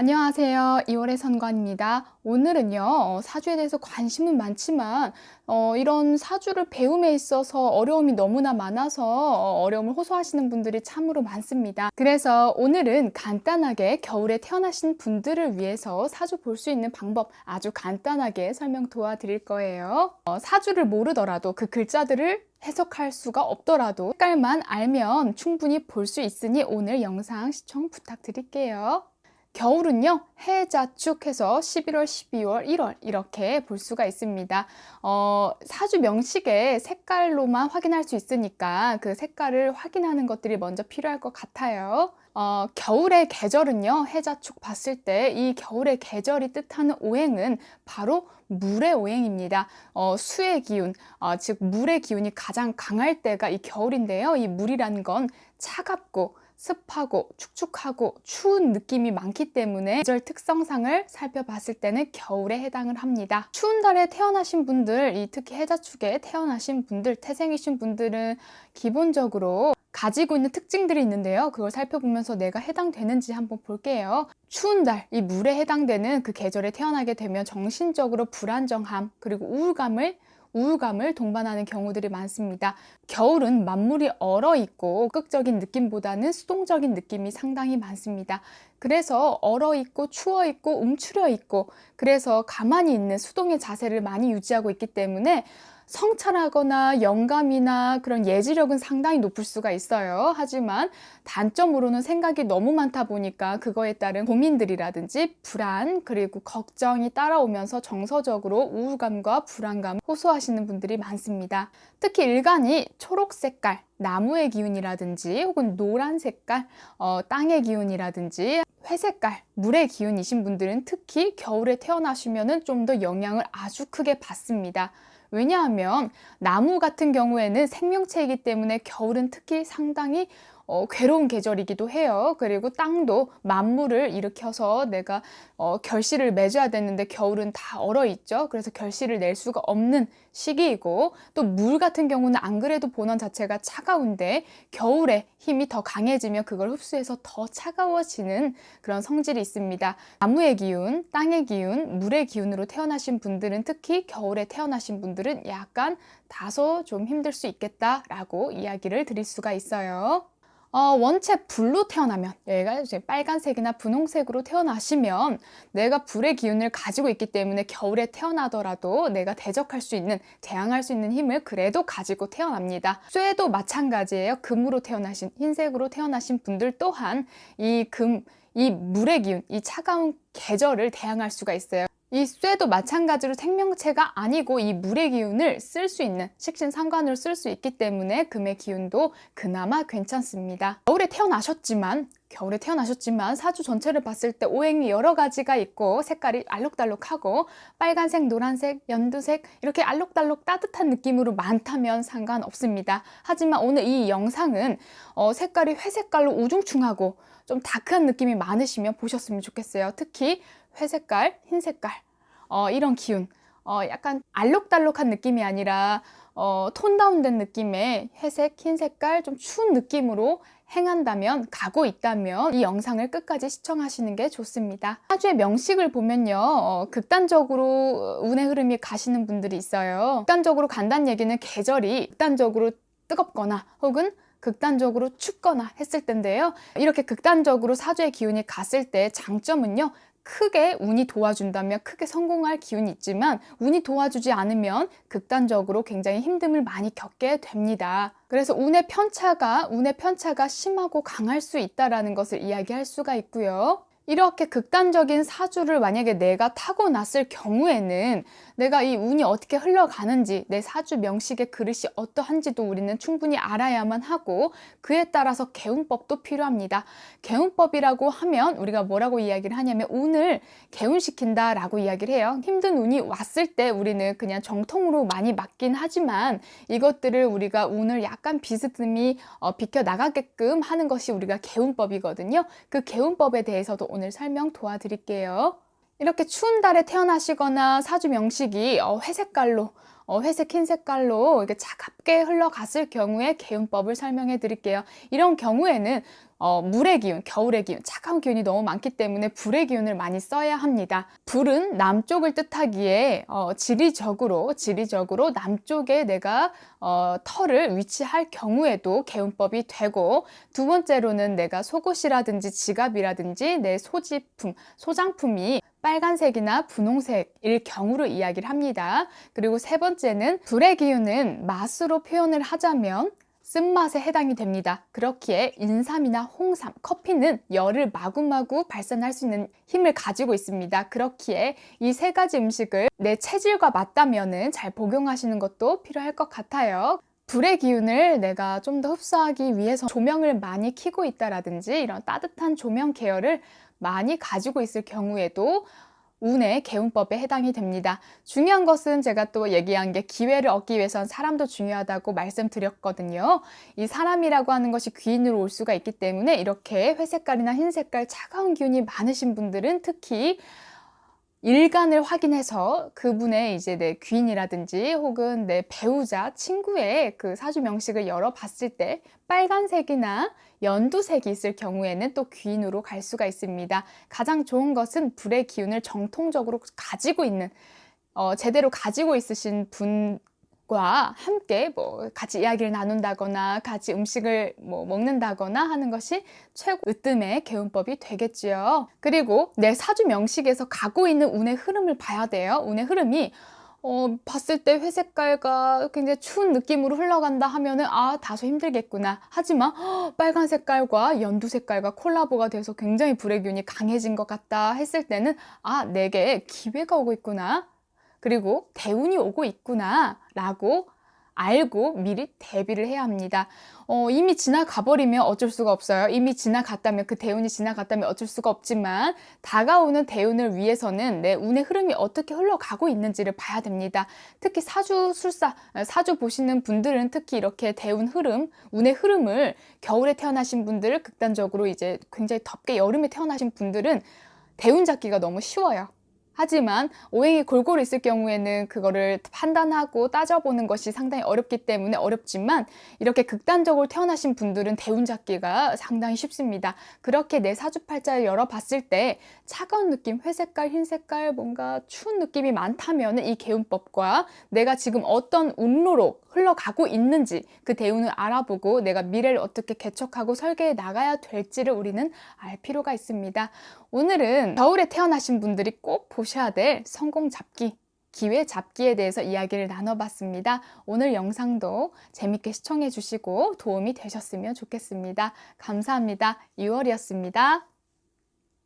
안녕하세요. 2월의 선관입니다. 오늘은요, 어, 사주에 대해서 관심은 많지만, 어, 이런 사주를 배움에 있어서 어려움이 너무나 많아서 어, 어려움을 호소하시는 분들이 참으로 많습니다. 그래서 오늘은 간단하게 겨울에 태어나신 분들을 위해서 사주 볼 수 있는 방법 아주 간단하게 설명 도와드릴 거예요. 어, 사주를 모르더라도 그 글자들을 해석할 수가 없더라도 색깔만 알면 충분히 볼 수 있으니 오늘 영상 시청 부탁드릴게요. 겨울은요, 해자축해서 11월, 12월, 1월 이렇게 볼 수가 있습니다. 어, 사주 명식의 색깔로만 확인할 수 있으니까 그 색깔을 확인하는 것들이 먼저 필요할 것 같아요. 어, 겨울의 계절은요, 해자축 봤을 때 이 겨울의 계절이 뜻하는 오행은 바로 물의 오행입니다. 어, 수의 기운, 어, 즉 물의 기운이 가장 강할 때가 이 겨울인데요. 이 물이라는 건 차갑고 습하고 축축하고 추운 느낌이 많기 때문에 계절 특성상을 살펴봤을 때는 겨울에 해당을 합니다. 추운 달에 태어나신 분들, 이 특히 해자축에 태어나신 분들, 태생이신 분들은 기본적으로 가지고 있는 특징들이 있는데요. 그걸 살펴보면서 내가 해당되는지 한번 볼게요. 추운 달, 이 물에 해당되는 그 계절에 태어나게 되면 정신적으로 불안정함, 그리고 우울감을 우울감을 동반하는 경우들이 많습니다. 겨울은 만물이 얼어 있고 극적인 느낌보다는 수동적인 느낌이 상당히 많습니다. 그래서 얼어 있고 추워 있고 움츠려 있고 그래서 가만히 있는 수동의 자세를 많이 유지하고 있기 때문에 성찰하거나 영감이나 그런 예지력은 상당히 높을 수가 있어요. 하지만 단점으로는 생각이 너무 많다 보니까 그거에 따른 고민들이라든지 불안 그리고 걱정이 따라오면서 정서적으로 우울감과 불안감 호소하시는 분들이 많습니다. 특히 일간이 초록 색깔, 나무의 기운이라든지 혹은 노란 색깔, 어, 땅의 기운이라든지 회색깔, 물의 기운이신 분들은 특히 겨울에 태어나시면 좀 더 영향을 아주 크게 받습니다. 왜냐하면 나무 같은 경우에는 생명체이기 때문에 겨울은 특히 상당히 어, 괴로운 계절이기도 해요. 그리고 땅도 만물을 일으켜서 내가 어, 결실을 맺어야 되는데 겨울은 다 얼어 있죠. 그래서 결실을 낼 수가 없는 시기이고 또 물 같은 경우는 안 그래도 본원 자체가 차가운데 겨울에 힘이 더 강해지면 그걸 흡수해서 더 차가워지는 그런 성질이 있습니다. 나무의 기운, 땅의 기운, 물의 기운으로 태어나신 분들은 특히 겨울에 태어나신 분들은 약간 다소 좀 힘들 수 있겠다라고 이야기를 드릴 수가 있어요. 어, 원체 불로 태어나면 얘가 이제 빨간색이나 분홍색으로 태어나시면 내가 불의 기운을 가지고 있기 때문에 겨울에 태어나더라도 내가 대적할 수 있는 대항할 수 있는 힘을 그래도 가지고 태어납니다. 쇠도 마찬가지예요. 금으로 태어나신 흰색으로 태어나신 분들 또한 이 금, 이 물의 기운, 이 차가운 계절을 대항할 수가 있어요. 이 쇠도 마찬가지로 생명체가 아니고 이 물의 기운을 쓸 수 있는 식신 상관으로 쓸 수 있기 때문에 금의 기운도 그나마 괜찮습니다. 겨울에 태어나셨지만 겨울에 태어나셨지만 사주 전체를 봤을 때 오행이 여러 가지가 있고 색깔이 알록달록하고 빨간색, 노란색, 연두색 이렇게 알록달록 따뜻한 느낌으로 많다면 상관없습니다. 하지만 오늘 이 영상은 어, 색깔이 회색깔로 우중충하고 좀 다크한 느낌이 많으시면 보셨으면 좋겠어요. 특히 회색깔, 흰색깔 어, 이런 기운 어, 약간 알록달록한 느낌이 아니라 어, 톤 다운된 느낌의 회색, 흰 색깔 좀 추운 느낌으로 행한다면, 가고 있다면 이 영상을 끝까지 시청하시는 게 좋습니다. 사주의 명식을 보면요, 어, 극단적으로 운의 흐름이 가시는 분들이 있어요. 극단적으로 간다는 얘기는 계절이 극단적으로 뜨겁거나 혹은 극단적으로 춥거나 했을 텐데요. 이렇게 극단적으로 사주의 기운이 갔을 때 장점은요. 크게 운이 도와준다면 크게 성공할 기운이 있지만 운이 도와주지 않으면 극단적으로 굉장히 힘듦을 많이 겪게 됩니다. 그래서 운의 편차가 운의 편차가 심하고 강할 수 있다라는 것을 이야기할 수가 있고요. 이렇게 극단적인 사주를 만약에 내가 타고 났을 경우에는 내가 이 운이 어떻게 흘러가는지 내 사주 명식의 그릇이 어떠한지도 우리는 충분히 알아야만 하고 그에 따라서 개운법도 필요합니다. 개운법이라고 하면 우리가 뭐라고 이야기를 하냐면 운을 개운시킨다 라고 이야기를 해요. 힘든 운이 왔을 때 우리는 그냥 정통으로 많이 맞긴 하지만 이것들을 우리가 운을 약간 비스듬히 어, 비켜 나가게끔 하는 것이 우리가 개운법이거든요. 그 개운법에 대해서도 오늘 설명 도와드릴게요. 이렇게 추운 달에 태어나시거나 사주 명식이 어, 회색깔로 어, 회색, 흰 색깔로 이렇게 차갑게 흘러갔을 경우에 개운법을 설명해 드릴게요. 이런 경우에는 어, 물의 기운, 겨울의 기운, 차가운 기운이 너무 많기 때문에 불의 기운을 많이 써야 합니다. 불은 남쪽을 뜻하기에 어, 지리적으로 지리적으로 남쪽에 내가 어, 털을 위치할 경우에도 개운법이 되고 두 번째로는 내가 속옷이라든지 지갑이라든지 내 소지품, 소장품이 빨간색이나 분홍색일 경우로 이야기를 합니다. 그리고 세 번째 는 불의 기운은 맛으로 표현을 하자면 쓴맛에 해당이 됩니다. 그렇기에 인삼이나 홍삼, 커피는 열을 마구마구 발산할 수 있는 힘을 가지고 있습니다. 그렇기에 이 세 가지 음식을 내 체질과 맞다면은 잘 복용하시는 것도 필요할 것 같아요. 불의 기운을 내가 좀 더 흡수하기 위해서 조명을 많이 켜고 있다라든지 이런 따뜻한 조명 계열을 많이 가지고 있을 경우에도 운의 개운법에 해당이 됩니다. 중요한 것은 제가 또 얘기한 게 기회를 얻기 위해선 사람도 중요하다고 말씀드렸거든요. 이 사람이라고 하는 것이 귀인으로 올 수가 있기 때문에 이렇게 회색깔이나 흰색깔 차가운 기운이 많으신 분들은 특히 일간을 확인해서 그분의 이제 내 귀인이라든지 혹은 내 배우자, 친구의 그 사주 명식을 열어봤을 때 빨간색이나 연두색이 있을 경우에는 또 귀인으로 갈 수가 있습니다. 가장 좋은 것은 불의 기운을 정통적으로 가지고 있는 어, 제대로 가지고 있으신 분 과 함께 뭐 같이 이야기를 나눈다거나 같이 음식을 뭐 먹는다거나 하는 것이 최고 으뜸의 개운법이 되겠지요. 그리고 내 사주 명식에서 가고 있는 운의 흐름을 봐야 돼요. 운의 흐름이 어, 봤을 때 회색깔과 굉장히 추운 느낌으로 흘러간다 하면은 아 다소 힘들겠구나 하지만 허, 빨간 색깔과 연두 색깔과 콜라보가 돼서 굉장히 불의 기운이 강해진 것 같다 했을 때는 아 내게 기회가 오고 있구나 그리고 대운이 오고 있구나 라고 알고 미리 대비를 해야 합니다. 어, 이미 지나가 버리면 어쩔 수가 없어요. 이미 지나갔다면 그 대운이 지나갔다면 어쩔 수가 없지만 다가오는 대운을 위해서는 내 운의 흐름이 어떻게 흘러가고 있는지를 봐야 됩니다. 특히 사주 술사, 사주 보시는 분들은 특히 이렇게 대운 흐름, 운의 흐름을 겨울에 태어나신 분들 극단적으로 이제 굉장히 덥게 여름에 태어나신 분들은 대운 잡기가 너무 쉬워요. 하지만 오행이 골고루 있을 경우에는 그거를 판단하고 따져보는 것이 상당히 어렵기 때문에 어렵지만 이렇게 극단적으로 태어나신 분들은 대운 잡기가 상당히 쉽습니다. 그렇게 내 사주팔자를 열어봤을 때 차가운 느낌, 회색깔, 흰색깔, 뭔가 추운 느낌이 많다면 이 개운법과 내가 지금 어떤 운로로 흘러가고 있는지 그 대운을 알아보고 내가 미래를 어떻게 개척하고 설계해 나가야 될지를 우리는 알 필요가 있습니다. 오늘은 겨울에 태어나신 분들이 꼭 보셔야 될 성공 잡기, 기회 잡기에 대해서 이야기를 나눠봤습니다. 오늘 영상도 재밌게 시청해 주시고 도움이 되셨으면 좋겠습니다. 감사합니다. 2월이었습니다.